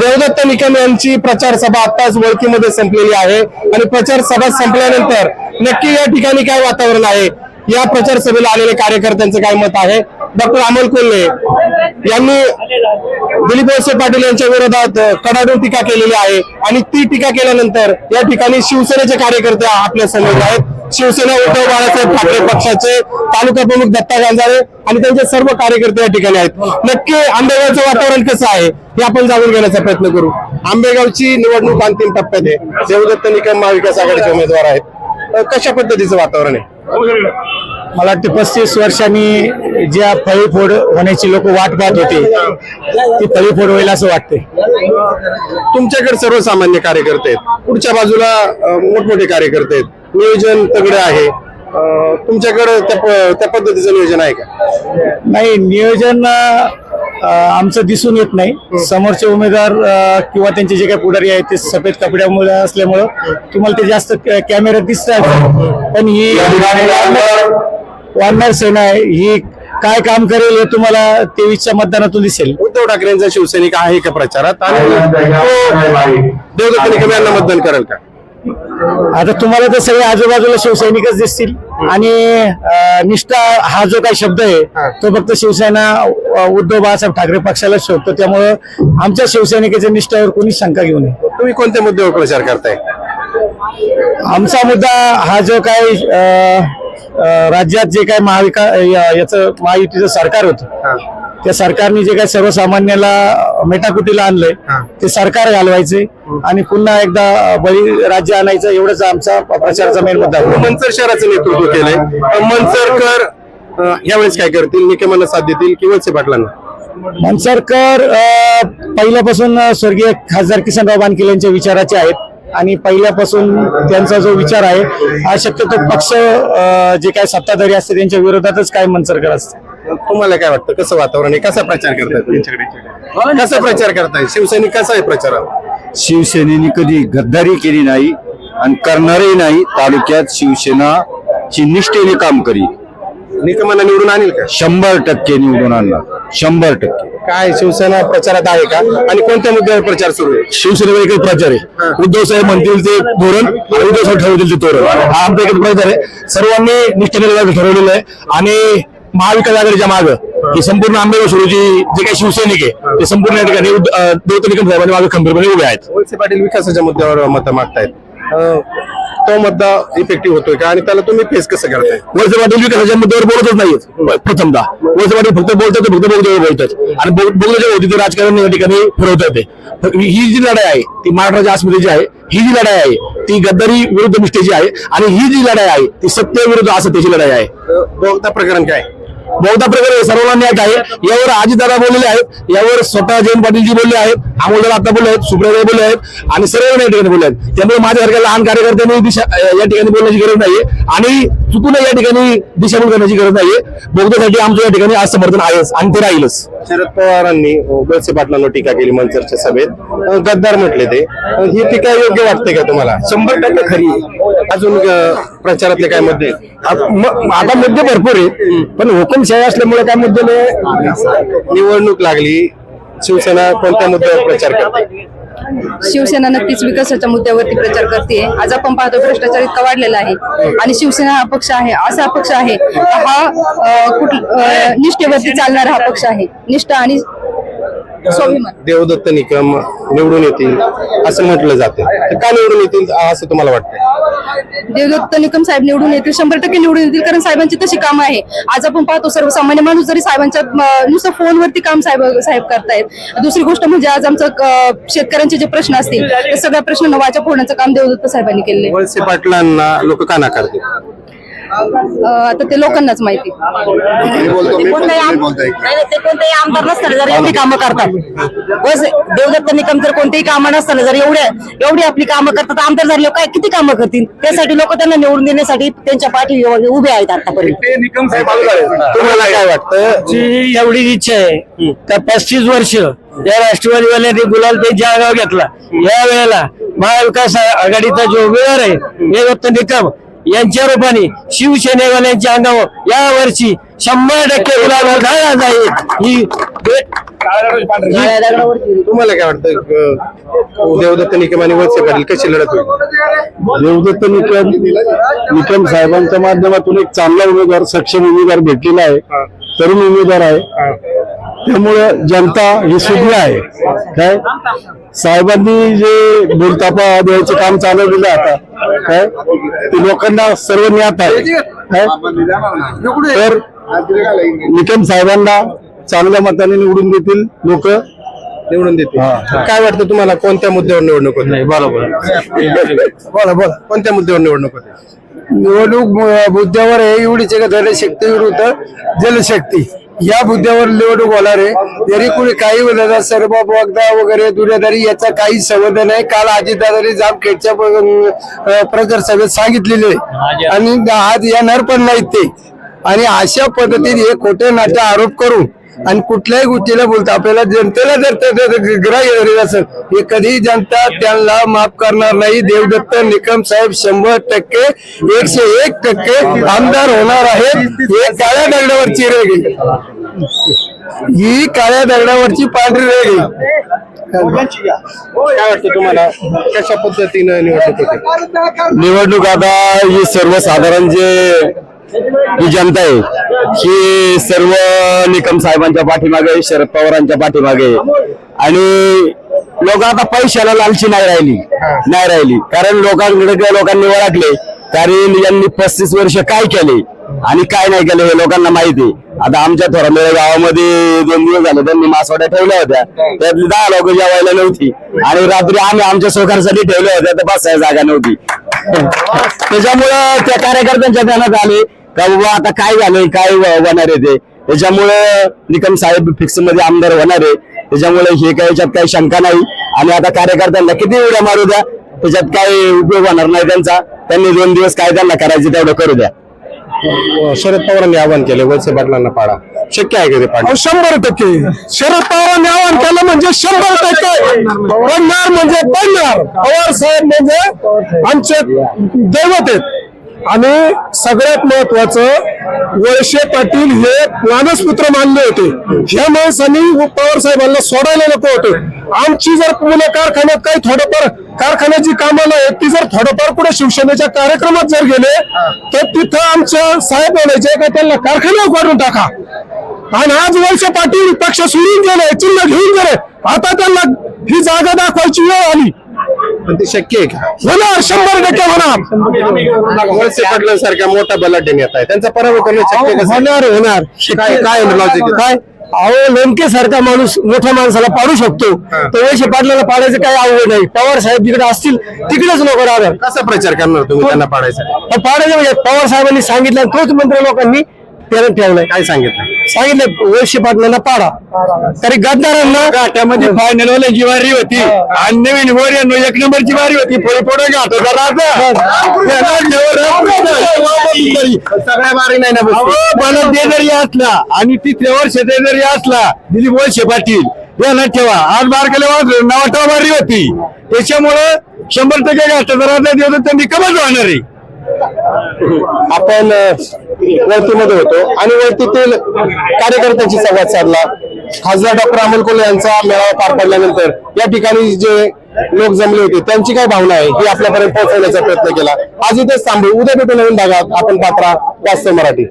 देवदत्त निकम यांची प्रचार सभा आताच वळकीमध्ये संपलेली आहे. आणि प्रचार सभा संपल्यानंतर नक्की या ठिकाणी काय वातावरण आहे? या प्रचार सभेला आलेल्या कार्यकर्त्यांचं काय मत आहे? डॉक्टर अमोल कोल्हे यांनी दिलीप वळसे पाटील यांच्या विरोधात कडाडून टीका केलेली आहे. आणि ती टीका केल्यानंतर या ठिकाणी शिवसेनेचे कार्यकर्ते आपल्यासमोर आहेत. शिवसेना उद्धव बाळासाहेब ठाकरे पक्षाचे तालुका प्रमुख दत्ता गांजारे आणि त्यांचे सर्व कार्यकर्ते या ठिकाणी आहेत. नक्की आंबेगावचं वातावरण कसं आहे हे आपण जाणून घेण्याचा प्रयत्न करू. आंबेगावची निवडणूक अंतिम टप्प्यात आहे. देवदत्त निकम महाविकास आघाडीचे उमेदवार आहेत. कशा पद्धतीचं वातावरण आहे? मला वाटतं पस्तीस वर्षांनी ज्या फळीफोड होण्याची लोक वाट पाहत होते ती फळीफोड होईल असं वाटतंय. तुमच्याकडे सर्वसामान्य कार्यकर्ते आहेत. पुढच्या बाजूला मोठमोठे कार्यकर्ते आहेत. नियोजन तगडे आहे. तुमच्याकडे त्या पद्धतीचं नियोजन आहे का? नाही नियोजन आमचं दिसून येत नाही. समोरचे उमेदवार किंवा त्यांचे जे काही पुढारी आहेत ते सफेद कपड्यामुळे असल्यामुळं तुम्हाला ते जास्त कॅमेऱ्यात दिसतात. पण ही वानर सेना आहे ही काय काम करेल हे तुम्हाला तेवीसच्या मतदानातून दिसेल. उद्धव ठाकरेंचा शिवसैनिक आहे का प्रचारात? आणि तो देवदत्त निकम यांना मतदान करेल का? आता तुम्हाला तर सगळे आजूबाजूला शिवसैनिकच दिसतील. आणि अं, निष्ठा हा जो काही शब्द आहे तो फक्त शिवसेना अं, उद्धव बाळासाहेब ठाकरे पक्षाला शोधतो. त्यामुळं आमच्या शिवसैनिकाच्या निष्ठावर कोणी शंका घेऊ नये. तुम्ही कोणत्या मुद्द्यावर प्रचार करताय? आमचा मुद्दा हा जो काही अं, राज्यात जे काही महाविका याचं महायुतीचं सरकार होतं त्या सरकारने जे काही सर्वसामान्याला मेटाकुटीला आणलंय ते सरकार घालवायचे आणि पुन्हा एकदा बळी राज्य आणायचं एवढंच आमचा प्रचाराचा मेन मुद्दा. मनसर शहराचं नेतृत्व केलंय. मनसरकर यावेळेस काय करतील? निकमांना साथ देतील? की वळसे पाटलांना? मनसरकर पहिल्यापासून स्वर्गीय खासदार किसनराव बानकिल यांच्या विचाराचे आहेत. आणि पहिल्यापासून त्यांचा जो विचार आहे हा शक्यतो पक्ष जे काय सत्ताधारी असते त्यांच्या विरोधातच काय मनसरकर असते. तुम्हाला काय वाटतं? कसं वातावरण आहे? कसा प्रचार करताय तुमच्याकडे कसा प्रचार करताय? शिवसैनिक कसा आहे प्रचारात शिवसेनेने कधी गद्दारी केली नाही आणि करणारही नाही. तालुक्यात शिवसेनाची निष्ठेने काम करी निकमांना निवडून आणील का? शंभर टक्के निवडून आणणार. शंभर टक्के. काय शिवसेना प्रचारात आहे का? आणि कोणत्या मुद्द्यावर प्रचार सुरू आहे? शिवसेनेवर एकच प्रचार आहे. उद्धव साहेब म्हणतील ते धोरण आणि उद्धव साहेब ठरवतील ते धोरण. हा आमचा एकच प्रचार आहे. सर्वांनी निष्ठेने ठरवलेलं आहे. आणि महाविकास आघाडीच्या मागं ही संपूर्ण आंबेगाव सुरूची जे काही शिवसैनिक आहे ते संपूर्ण या ठिकाणी उद्ध- अं, देवता निकम साहेबांनी मागे खंबीरपणे उभे आहेत. वळसे पाटील विकासाच्या मुद्द्यावर मतं मागतायत. तो मुद्दा इफेक्टिव्ह होतोय का? आणि त्याला तुम्ही फेस कसं करताय? वळसे पाटील विकासाच्या मुद्द्यावर बोलतच नाहीत प्रथमतः वळसे पाटील फक्त बोलतात फक्त बोगद्यावर बोलतात. आणि बोग- बोगद्याच्या होती ते राजकारण या ठिकाणी फिरवतात ते ही जी लढाई आहे ती महाराष्ट्राच्या अस्मितेची आहे ही जी लढाई आहे ती गद्दारी विरुद्ध निष्ठेची आहे आणि ही जी लढाई आहे ती सत्य विरुद्ध असत्याची लढाई आहे. बोगदा प्रकरण काय? बहुधा प्रकारे सर्वांना न्याय आहे. यावर आजीदादा बोललेले आहेत. यावर स्वतः जयंत पाटीलजी बोलले आहेत. आमोलदार आता बोलले आहेत. सुप्रियाताई बोलले आहेत. आणि सर्व या ठिकाणी बोलले आहेत. त्यामुळे माझ्यासारख्या लहान कार्यकर्त्यांनी दिशा या ठिकाणी बोलण्याची गरज नाहीये. आणि चुकून या ठिकाणी दिशाभूल करण्याची गरज नाहीये. बोगद्यासाठी आमचं या ठिकाणी आज समर्थन आहेच आणि ते राहीलच. शरद पवारांनी वळसे पाटलांवर टीका केली मनसरच्या सभेत. गद्दार म्हटले ते. ही टीका योग्य वाटते का तुम्हाला? शंभर टक्के खरी अजून प्रचारातले काय मुद्दे? आता मुद्दे भरपूर आहेत पण हुकुमशाही असल्यामुळे काय मुद्दे नाही? निवडणूक लागली. शिवसेना कोणत्या मुद्द्यावर प्रचार करते? शिवसेना नक्कीच विकासाच्या मुद्द्यावरती प्रचार करते आज आपण पाहतो भ्रष्टाचार इतका वाढलेला आहे. आणि शिवसेना हा पक्ष आहे असा पक्ष आहे हा अं, कुठ निष्ठेवरती चालणारा हा पक्ष आहे. निष्ठा आणि स्वाभिमान. देवदत्त निकम निवडून येतील असं म्हटलं जाते. तर का निवडून येतील असं तुम्हाला वाटतं देवदत्त निकम साहेब निवडून येतील शंभर टक्के निवडून येतील कारण साहेबांची तशी कामं आहे. आज आपण पाहतो सर्वसामान्य माणूस जरी साहेबांच्या नुसतं फोनवरती काम साहेब साहेब करतायत. दुसरी गोष्ट म्हणजे आज आमचं शेतकऱ्यांचे जे प्रश्न असतील ते सगळ्या प्रश्नांना वाचा फोडण्याचं काम देवदत्त साहेबांनी केले वळसे पाटलांना लोक का नाकारतील आता ते लोकांनाच माहिती. कोणताही आमदार नसताना जर एवढी कामं करतात. बस देवदत्त निकम जर कोणतेही कामं नसताना जर एवढ्या एवढी आपली कामं करतात आमदार झाले काय किती कामं करतील? त्यासाठी लोक त्यांना निवडून देण्यासाठी त्यांच्या पाठी उभे आहेत आतापर्यंत. तुम्हाला काय वाटतं? एवढी इच्छा आहे. तर पस्तीस वर्ष या राष्ट्रवादीवाल्यांनी ते जळगाव घेतला. या वेळेला महाविकास आघाडीचा जो वेळ आहे देवदत्त निकम यांच्या रूपाने शिवसेनेवाल्यांच्या अंगावर या वर्षी शंभर टक्के गुलाल घाला जाईल. ही भेट तुम्हाला काय वाटतं? देवदत्त निकम आणि वळसे पाटील कशी लढत होईल? देवदत्त निकम निकम साहेबांच्या माध्यमातून एक चांगला उमेदवार सक्षम उमेदवार भेटलेला आहे. तरुण उमेदवार आहे. त्यामुळं जनता ही सुज्ञ आहे. काय? साहेबांनी जे बोलतापा द्यायचे काम चालवलेलं आता काय ते लोकांना सर्व ज्ञात आहे काय तर निकम साहेबांना चांगल्या मताने निवडून देतील लोक. निवडून देते काय वाटतं तुम्हाला कोणत्या मुद्द्यावर निवडणूक होते? बोला बोला. कोणत्या मुद्द्यावर निवडणूक होते? निवडणूक मुद्द्यावर आहे एवढीच आहे का धनशक्ती विरुद्ध जलशक्ती. या मुद्द्यावर निवडणूक होणार आहे. जरी कुणी काही म्हणत सर्व वगदा वगैरे दुनियादारी याचा काही संबंध नाही. काल अजितदादांनी जामखेडच्या प्रचार सभेत सांगितलेले. आणि आज येणार पण नाहीत ते. आणि अशा पद्धतीने हे खोटे नाटे आरोप करून आणि कुठल्याही गोष्टीला बोलतो आपल्याला जनतेला जर ते- ग्राह्य असेल हे कधीही जनता त्यांना माफ करणार नाही. देवदत्त निकम साहेब शंभर टक्के एकशे एक टक्के आमदार होणार आहेत. हे काळ्या दगडावरची रेग ही काळ्या दगडावरची पांढरी रेग आहे काय वाटतं तुम्हाला कशा पद्धतीनं निवडणूक होते निवडणूक आता ही सर्वसाधारण जे ही जनता आहे ही सर्व निकम साहेबांच्या पाठीमागे शरद पवारांच्या पाठीमागे. आणि लोक आता पैशाला लालची नाही राहिली. नाही राहिली. कारण लोकांकडे लोकांनी ओळखले कारण यांनी पस्तीस वर्ष काय केले? आणि काय नाही केलं हे लोकांना माहिती आहे. आता आमच्या थोरामेळ गावामध्ये दोन दिवस झाले त्यांनी मासवाड्या ठेवल्या होत्या. त्यातली दहा लोक जेवायला नव्हती. आणि रात्री आम्ही आमच्या सोखारसाठी ठेवल्या होत्या तर बसायला जागा नव्हती. त्याच्यामुळं त्या कार्यकर्त्यांच्या ध्यानात आले. का बाबा आता काय झालंय? काय होणार आहे ते? त्याच्यामुळं निकम साहेब फिक्समध्ये आमदार होणार आहे. त्याच्यामुळे हे काही याच्यात काही शंका नाही. आणि आता कार्यकर्त्यांना किती उड्या मारू द्या? त्याच्यात काही उपयोग होणार नाही त्यांचा. त्यांनी दोन दिवस काय त्यांना करायचं तेवढं करू द्या. शरद पवारांनी आवाहन केले वळसे पाटलांना पाडा. शक्य आहे का ते पाडा? शंभर टक्के. शरद पवारांनी आवाहन केलं म्हणजे शंभर टक्के. पडणार म्हणजे पडणार पवार साहेब म्हणजे आमचे दैवत आहेत. आणि सगळ्यात महत्वाचं वळशे पाटील हे मानसपुत्र मानले होते. ह्या माणसांनी पवार साहेबांना सोडायला नको होते. आमची जर पुणे कारखान्यात काही थोडंफार कारखान्याची कामाला आहेत ती जर थोडंफार कुठे शिवसेनेच्या कार्यक्रमात जर गेले तर तिथं आमच्या साहेब म्हणायचे का त्यांना कारखान्यावर काढून टाका. आणि आज वळसे पाटील पक्ष सोडून गेले चिन्ह घेऊन गेले. आता त्यांना ही जागा दाखवायची वेळ आली. पण ते शक्य आहे का? होणार शंभर टक्के होणार. वळसे पाटलांसारख्या मोठा बलाढ्य नेता आहे त्यांचा पराभव करणं शक्य? होणार होणार. काय काय लॉजिक आहे? काय अहो लोणके सारखा माणूस मोठ्या माणसाला पाडू शकतो. तर वैशे पाटलाला पाडायचं काही आवड नाही. पवार साहेब जिकडे असतील तिकडेच लोक राहणार. कसा प्रचार करणार तुम्ही त्यांना पाडायचा तर पाडायचं म्हणजे पवार साहेबांनी सांगितलं तोच मंत्र लोकांनी त्याला ठेवलाय. काय सांगितलं? सांगितलं वैश्य पाटलांना पाडा. तरी गद्दारांना घाटामध्ये फायनल वाल्याची वारी होती आणि नवीन वर एक नंबरची वारी होती पुढे पुढे घाट सगळ्या बारी नाही ना. मला ते जरी असला आणि तिसऱ्या वर्ष जरी असला दिलीप वळसे पाटील ध्यानात ठेवा. आज बारकाले वाजून नावाटा वारी होती. त्याच्यामुळं शंभर टक्के घाट देवदत्त त्यांनी कमच होणार आहे. आपण वळतीमध्ये होतो. आणि वळतीतील कार्यकर्त्यांशी संवाद साधला. खासदार डॉक्टर अमोल कोल्हे यांचा मेळावा पार पडल्यानंतर या ठिकाणी जे लोक जमले होते त्यांची काय भावना आहे ही आपल्यापर्यंत पोहोचवण्याचा प्रयत्न केला. आज इथेच थांबू. उद्या भेटू नवीन भागात. आपण पात्रा वास्तव मराठी.